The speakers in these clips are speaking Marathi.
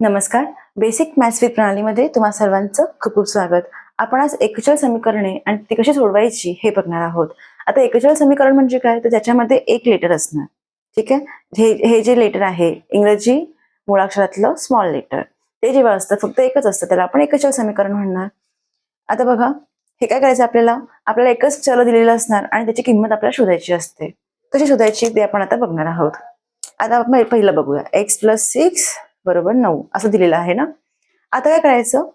नमस्कार. बेसिक मॅथ्स विथ प्रणालीमध्ये तुम्हा सर्वांचं खूप खूप स्वागत. आपण आज एकचल समीकरणे आणि ती कशी सोडवायची हे बघणार आहोत. आता एकचल समीकरण म्हणजे काय? तर त्याच्यामध्ये एक लेटर असणार. ठीक आहे? हे हे जे लेटर आहे इंग्रजी मुळाक्षरातलं स्मॉल लेटर ते जेव्हा असतं फक्त एकच असतं. त्याला आपण एकचल समीकरण म्हणणार. आता बघा हे काय करायचं आपल्याला? आपल्याला एकच चल दिलेलं असणार आणि त्याची किंमत आपल्याला शोधायची असते. कशी शोधायची ते आपण आता बघणार आहोत. आता आपण पहिलं बघूया. एक्स प्लस सिक्स बरोबर नऊ असं दिलेलं आहे ना? आता काय करायचं?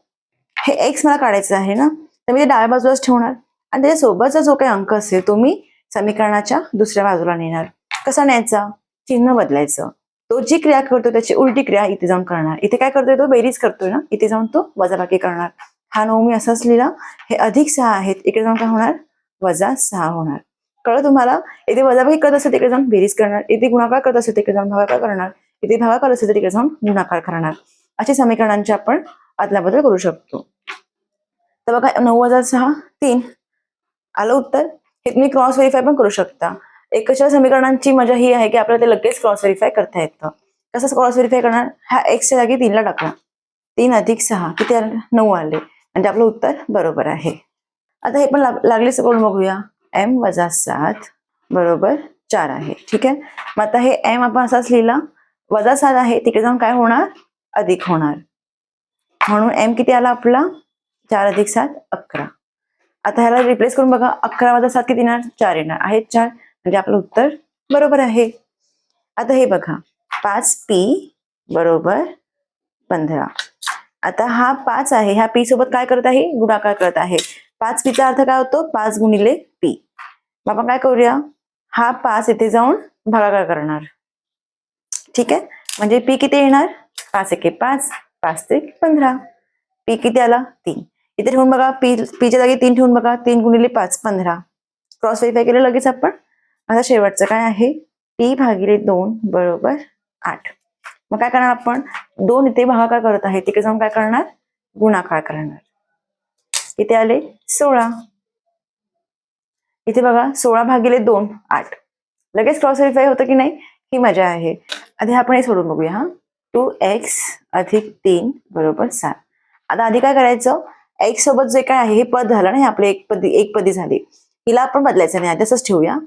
हे एक्स मला काढायचं आहे ना? तर मी ते डाव्या बाजूलाच ठेवणार आणि त्याच्यासोबतचा जो काही अंक असेल तो मी समीकरणाच्या दुसऱ्या बाजूला नेणार. कसा न्यायचा? चिन्ह बदलायचं. तो जी क्रिया करतो त्याची उलटी क्रिया इथे जाऊन करणार. इथे काय करतोय तो? बेरीज करतोय ना? इथे जाऊन तो वजाबाकी करणार. हा नऊ मी असाच लिहिला. हे अधिक सहा आहेत. इकडे जाऊन काय होणार? वजा सहा होणार. कळलं तुम्हाला? इथे वजाबाकी करत असेल तिकडे जाऊन बेरीज करणार. इथे गुणाकार करत असेल तिकडे जाऊन भागाकार करणार. इथे भागाकार असेल तर तिकडे जाऊन गुणाकार करणार. अशा समीकरणांचे आपण अदलाबदल करू शकतो. तर बघा नऊ हजार सहा तीन आलं उत्तर. हे तुम्ही क्रॉस व्हेरीफाय पण करू शकता. एकच्या समीकरणांची मजा ही आहे की आपल्याला ते लगेच क्रॉस व्हेरीफाय करता येतं. कसं क्रॉस व्हेरीफाय करणार? हा एक्सच्या जागी तीनला टाकला. तीन अधिक सहा किती नऊ आले. म्हणजे आपलं उत्तर बरोबर आहे. आता हे पण लागले सगळं करून बघूया. एम वजा सात बरोबर चार आहे. ठीक आहे? मग आता हे एम आपण असाच लिहिला. वजा सात आहे तिकडे जाऊन काय होणार? अधिक होणार. म्हणून एम किती आला आपला? चार अधिक सात अकरा. आता ह्याला रिप्लेस करून बघा अकरा वजा सात किती येणार? चार येणार. आहेत चार. म्हणजे आपलं उत्तर बरोबर आहे. आता हे बघा. पाच पी बरोबर पंधरा. आता हा पाच आहे. ह्या पी सोबत काय करत आहे? गुणाकार करत आहे. पाच पीचा अर्थ काय होतो? पाच गुणिले पी आपण काय करूया? हा पाच इथे जाऊन भागाकार करणार. ठीक आहे? म्हणजे पी किती येणार? पाच एके पाच पाच ते पंधरा. पी किती आला? तीन. इथे ठेवून बघा पी पीच्या जागी तीन ठेवून बघा तीन गुणिले पाच पंधरा. क्रॉस व्हेरीफाय केलं लगेच आपण. आता शेवटचं काय आहे? पी भागिले दोन बरोबर आठ. मग काय करणार आपण? दोन इथे भागाकार करत आहे. तिकडे जाऊन काय करणार? गुणाकार करणार. इथे आले? सोळा. इथे बघा सोळा भागिले दोन आठ. लगेच क्रॉस व्हेरीफाय होतं की नाही? ही मजा आहे. आधी आपण हे सोडून बघूया हा. टू एक्स अधिक तीन बरोबर सात. आता आधी काय करायचं? एक्स सोबत जे काय आहे हे पद झालं ना हे आपले एक पदी एक पदी झाली. हिला आपण बदलायचं नाही आधी असंच ठेवूया.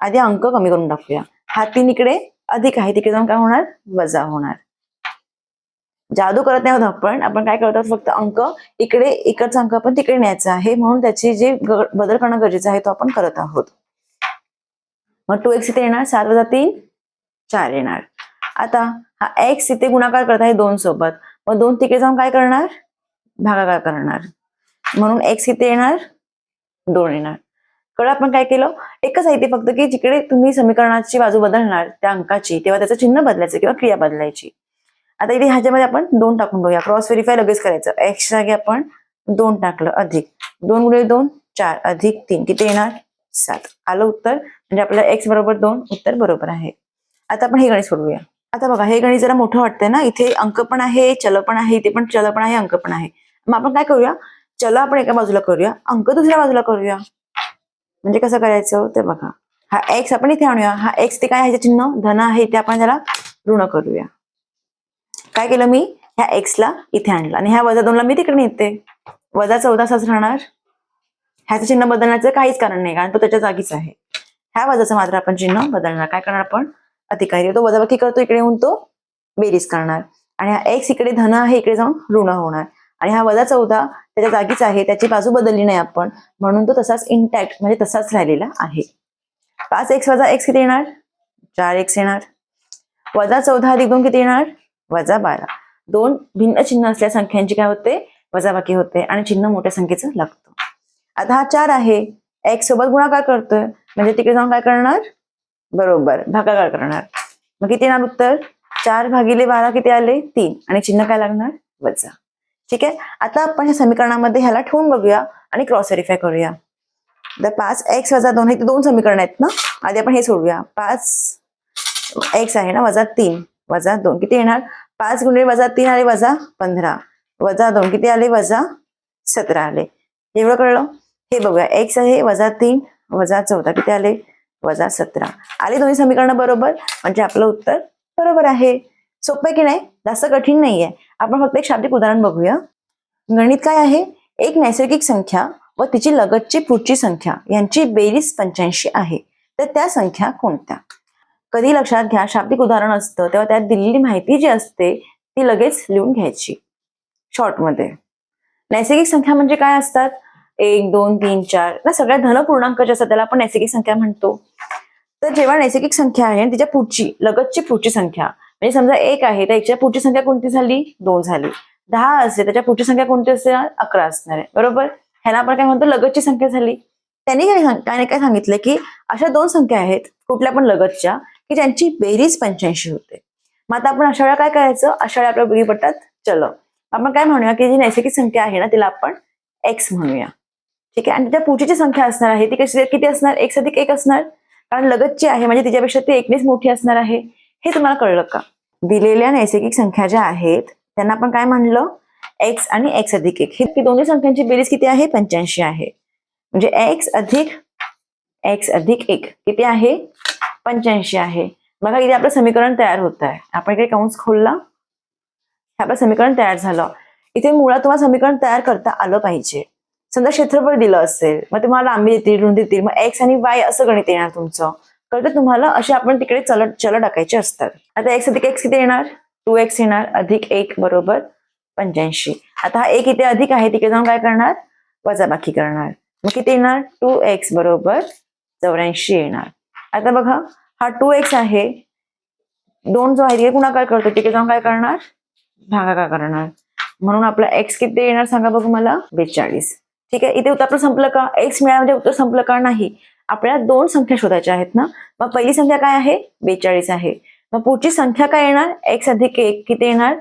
आधी अंक कमी करून टाकूया हा तीन इकडे अधिक आहे तिकडे जाऊन काय होणार? वजा होणार. जादू करत नाही आहोत आपण. आपण काय करतो फक्त अंक इकडे इकडचा अंक आपण तिकडे न्यायचा आहे. म्हणून त्याची जे ग- बदल करणं गरजेचं आहे तो आपण करत आहोत. मग टू एक्स इथे येणार सात वजा तीन चार येणार. आता हा एक्स इथे गुणाकार करत आहे दोन सोबत. मग दोन तिकडे जाऊन काय करणार? भागाकार करणार. म्हणून एक्स इथे येणार दोन येणार. कळ आपण काय केलं? एकच आहे ते फक्त की जिकडे तुम्ही समीकरणाची बाजू बदलणार त्या अंकाची तेव्हा त्याचं चिन्ह बदलायचं किंवा क्रिया बदलायची. आता इथे ह्याच्यामध्ये आपण दोन टाकून बघूया. क्रॉस व्हेरीफाय लगेच करायचं. एक्स जागी आपण दोन टाकलं अधिक. दोन गुणिले दोन चार. अधिक तीन. किती येणार? सात. आलं उत्तर. म्हणजे आपल्याला एक्स बरोबर दोन उत्तर बरोबर आहे. आता आपण हे गणित सोडवूया. आता बघा हे गणित जरा मोठं वाटतंय ना? इथे अंक पण आहे चल पण आहे इथे पण चल पण आहे अंक पण आहे. मग आपण काय करूया? चल आपण एका बाजूला करूया अंक दुसऱ्या बाजूला करूया. म्हणजे कसं करायचं? ते बघा. हा एक्स आपण इथे आणूया. हा एक्स ते काय आहे चिन्ह? धन आहे इथे आपण त्याला ऋण करूया. काय केलं मी? ह्या एक्सला इथे आणलं. आणि ह्या वजा दोनला मी तिकडे नेते. वजा चौदा साच राहणार. ह्याचं चिन्ह बदलण्याचं काहीच कारण नाही कारण तो त्याच्या जागीच आहे. ह्या वजाचं मात्र आपण चिन्ह बदलणार. काय करणार आपण? अधिकारी तो वजाबाकी करतो इकडे येऊन तो बेरीज करणार. आणि हा एक्स इकडे धन आहे इकडे जाऊन ऋण होणार. आणि हा वजा चौदा त्याच्या जागीच आहे त्याची बाजू बदलली नाही आपण. म्हणून तो तसाच इंटॅक्ट म्हणजे तसाच राहिलेला आहे. पाच एक्स वजा एक्स किती येणार? चार एक्स येणार. वजा चौदा अधिक दोन किती येणार? वजा बारा. दोन भिन्न चिन्ह असल्या संख्यांची काय होते? वजाबाकी होते. आणि चिन्ह मोठ्या संख्येचं लागतं. आता हा चार आहे. एक्स सोबत गुणाकार करतोय. म्हणजे तिकडे जाऊन काय करणार? बरोबर. भागाकार करणार. मग किती येणार उत्तर? चार भागिले बारा किती आले? तीन. आणि चिन्ह काय लागणार? वजा. ठीक आहे? आता आपण ह्या समीकरणामध्ये ह्याला ठेवून बघूया आणि क्रॉस व्हेरीफाय करूया. तर पाच एक्स वजा दोन हे दोन समीकरण आहेत ना? आधी आपण हे सोडूया. पाच एक्स आहे ना? वजा तीन. वजा दोन. किती येणार? पाच गुणिले वजा तीन आले वजा पंधरा. वजा दोन. किती आले? वजा सतरा आले. एवढं कळलं? हे बघूया. एक्स आहे वजा तीन वजा चौदा. किती आले? वजा सतरा. आले दोन्ही समीकरणं बरोबर? म्हणजे आपलं उत्तर बरोबर आहे. सोपं आहे की नाही? जास्त कठीण नाहीये. आपण फक्त एक शाब्दिक उदाहरण बघूया. गणित काय आहे? एक नैसर्गिक संख्या व तिची लगतची पुढची संख्या यांची बेरीज पंच्याऐंशी आहे. तर त्या संख्या कोणत्या? कधी लक्षात घ्या शाब्दिक उदाहरण असतं तेव्हा त्यात दिलेली माहिती जी असते ती लगेच लिहून घ्यायची. शॉर्टमध्ये नैसर्गिक संख्या म्हणजे काय असतात? एक दोन तीन चार. ना सगळ्या धनपूर्णांक जे असतात त्याला आपण नैसर्गिक संख्या म्हणतो. तर जेव्हा नैसर्गिक संख्या आहे तिच्या पुढची लगतची पुढची संख्या म्हणजे समजा एक आहे तर एकच्या पुढची संख्या कोणती झाली? दोन झाली. दहा असते त्याच्या पुढची संख्या कोणती असते? अकरा असणार आहे. बरोबर? ह्याला आपण काय म्हणतो? लगतची संख्या झाली. त्यांनी काय सांग त्याने काय सांगितलं की अशा दोन संख्या आहेत कुठल्या पण लगतच्या की ज्यांची बेरीज पंच्याऐंशी होते. मग आता आपण अशा वेळा काय करायचं? अशा वेळा आपल्या बुगी पट्टात चल. आपण काय म्हणूया की जी नैसर्गिक संख्या आहे ना तिला आपण एक्स म्हणूया. ठीक आहे? आणि त्याच्या पूजेची संख्या असणार आहे ती कशी किती असणार? एक अधिक एक असणार? कारण लगतची आहे म्हणजे तिच्यापेक्षा ती एकनेच मोठी असणार आहे. हे तुम्हाला कळलं का? दिलेल्या नैसर्गिक संख्या ज्या आहेत त्यांना आपण काय म्हणलं? एक्स आणि एक्स अधिक एक. ही दोन्ही संख्यांची बेरीज किती आहे? पंच्याऐंशी आहे. म्हणजे एक्स अधिक एक्स अधिक एक. किती आहे? पंच्याऐंशी आहे. बघा इथे आपलं समीकरण तयार होत आहे. आपण इकडे कंस खोलला. हे आपलं समीकरण तयार झालं. इथे मुळात तुम्हाला समीकरण तयार करता आलं पाहिजे. समजा क्षेत्रफळ दिलं असेल मग तुम्हाला लांबी देतील रुंदी देतील मग एक्स आणि वाय असं गणित येणार तुमचं. कळतं तुम्हाला? असे आपण तिकडे चल चल टाकायचे असतात. आता एक्स अधिक एक्स किती येणार? टू एक्स येणार. अधिक एक बरोबर पंच्याऐंशी. आता हा एक इथे अधिक आहे तिकडे जाऊन काय करणार? वजाबाकी करणार. मग किती येणार? टू एक्स बरोबर चौऱ्याऐंशी येणार. आता बघा हा टू एक्स आहे. दोन जो आहे तिकडे गुणाकार करतो. तिकडे जाऊन काय करणार? भागाकार करणार. म्हणून आपला एक्स किती येणार सांगा बघू मला? बेचाळीस. ठीक आहे? इथे उत्तर आपलं संपलं का? एक्स मिळालं म्हणजे उत्तर संपलं का? नाही. आपल्याला दोन संख्या शोधायच्या आहेत ना? मग पहिली संख्या काय आहे? बेचाळीस आहे. मग पुढची संख्या काय येणार? एक्स अधिक एक किती येणार?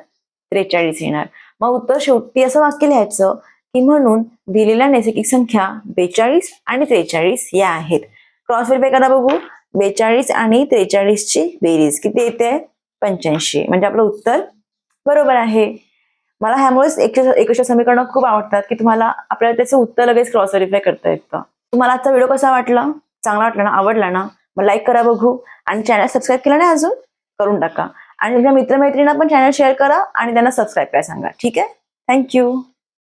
त्रेचाळीस येणार. मग उत्तर शेवटी असं वाक्य लिहायचं की म्हणून दिलेल्या नैसर्गिक संख्या बेचाळीस आणि त्रेचाळीस या आहेत. क्रॉस वेरीफाय करा बघू? बेचाळीस आणि त्रेचाळीसची बेरीज किती येते? पंच्याऐंशी. म्हणजे आपलं उत्तर बरोबर आहे. मला ह्यामुळेच एकशे समीकरण समीकरणं खूप आवडतात की तुम्हाला आपल्याला त्याचं उत्तर लगेच क्रॉस व्हेरीफाय करता येतं. तुम्हाला आजचा व्हिडिओ कसा वाटला? चांगला वाटला ना? आवडला ना? मग लाईक करा बघू आणि चॅनल सबस्क्राईब केलं नाही अजून? करून टाका. आणि तुमच्या मित्रमैत्रिणींना पण चॅनल शेअर करा आणि त्यांना सबस्क्राईब करायला सांगा. ठीक आहे? थँक्यू